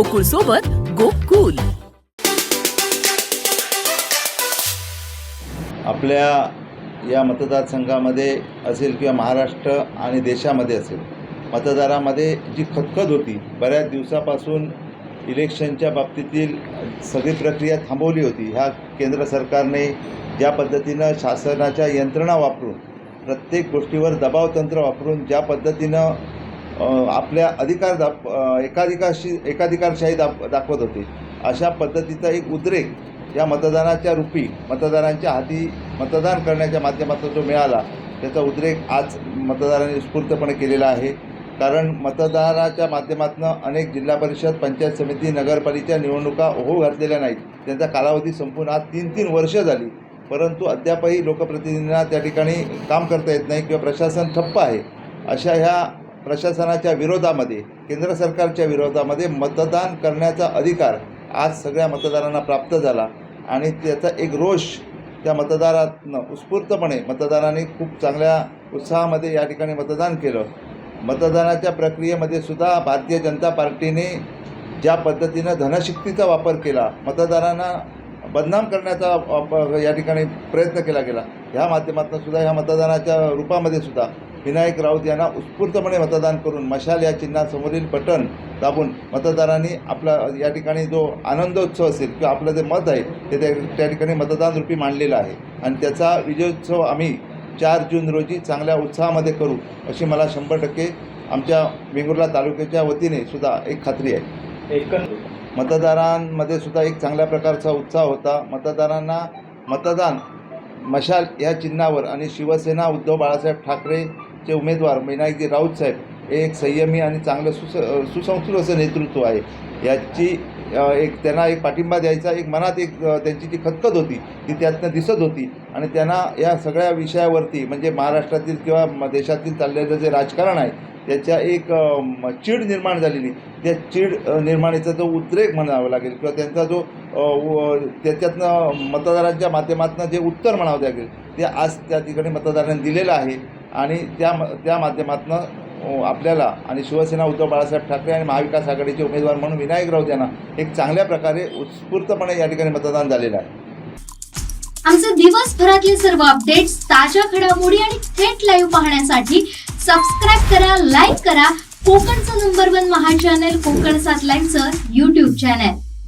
गोकुळ सोबत गोकुल. आपल्या या मतदारसंघामध्ये असेल किंवा महाराष्ट्र आणि देशामध्ये असेल मतदारामध्ये जी खतखत होती बऱ्याच दिवसापासून इलेक्शनच्या बाबतीतील सगळी प्रक्रिया थांबवली होती. ह्या केंद्र सरकारने ज्या पद्धतीनं शासनाच्या यंत्रणा वापरून प्रत्येक गोष्टीवर दबावतंत्र वापरून ज्या पद्धतीनं आपल्या अधिकार दाप एकाधिकारशी एकाधिकारशाही दाप दाखवत होते. अशा पद्धतीचा एक उद्रेक या मतदानाच्या रूपी मतदारांच्या हाती मतदान करण्याच्या माध्यमातून जो मिळाला त्याचा उद्रेक आज मतदारांनी स्फूर्तपणे केलेला आहे. कारण मतदानाच्या माध्यमातून अनेक जिल्हा परिषद पंचायत समिती नगरपालिका निवडणुका होऊ घातलेल्या नाहीत. त्यांचा कालावधी संपून आज तीन तीन वर्ष झाली. परंतु अद्यापही लोकप्रतिनिधींना त्या ठिकाणी काम करता येत नाही किंवा प्रशासन ठप्प आहे. अशा ह्या प्रशासनाच्या विरोधामध्ये केंद्र सरकारच्या विरोधामध्ये मतदान करण्याचा अधिकार आज सगळ्या मतदारांना प्राप्त झाला आणि त्याचा एक रोष त्या मतदारातनं उत्स्फूर्तपणे मतदारांनी खूप चांगल्या उत्साहामध्ये या ठिकाणी मतदान केलं. मतदानाच्या प्रक्रियेमध्ये सुद्धा भारतीय जनता पार्टीने ज्या पद्धतीनं धनशक्तीचा वापर केला मतदारांना बदनाम करण्याचा या ठिकाणी प्रयत्न केला गेला ह्या माध्यमातून सुद्धा ह्या मतदानाच्या रूपामध्ये सुद्धा विनायक राऊत यांना उत्स्फूर्तपणे मतदान करून मशाल या चिन्हासमोरील बटन दाबून मतदारांनी आपला या ठिकाणी जो आनंदोत्सव असेल किंवा आपलं जे मत आहे ते त्या ठिकाणी मतदान रूपी मांडलेलं आहे. आणि त्याचा विजयोत्सव आम्ही चार जून रोजी चांगल्या उत्साहामध्ये करू अशी मला शंभर टक्के आमच्या वेंगुर्ला तालुक्याच्या वतीने सुद्धा एक खात्री आहे. मतदारांमध्ये सुद्धा एक चांगल्या प्रकारचा उत्साह होता. मतदारांना मतदान मशाल या चिन्हावर आणि शिवसेना उद्धव बाळासाहेब चे उमेदवार विनायकजी राऊत साहेब हे एक संयमी आणि चांगलं सुस सुसंस्कृत असं नेतृत्व आहे. याची एक त्यांना एक पाठिंबा द्यायचा एक मनात एक त्यांची जी खतखत होती ती त्यातनं दिसत होती. आणि त्यांना या सगळ्या विषयावरती म्हणजे महाराष्ट्रातील किंवा देशातील चाललेलं जे राजकारण आहे त्याच्या एक चीड निर्माण झालेली त्या चीड अ, निर्माणीचा जो उद्रेक म्हणावा लागेल किंवा त्यांचा जो व- त्याच्यातनं मतदारांच्या माध्यमातून जे उत्तर म्हणावं लागेल ते आज त्या ठिकाणी मतदारांनी दिलेलं आहे. आणि त्या त्या माध्यमातून आपल्याला आणि शिवसेना उद्धव बाळासाहेब ठाकरे आणि महाविकास आघाडीचे उमेदवार म्हणून विनायक राऊत यांना एक चांगल्या प्रकारे उत्स्फूर्तपणे या ठिकाणी मतदान झालेलं आहे. आमचे दिवसभरातले सर्व अपडेट्स ताज्या घडामोडी आणि थेट लाईव्ह पाहण्यासाठी सबस्क्राईब करा लाईक करा. कोकणचं नंबर वन महा चॅनल कोकण सात लाईव्हचं युट्यूब चॅनल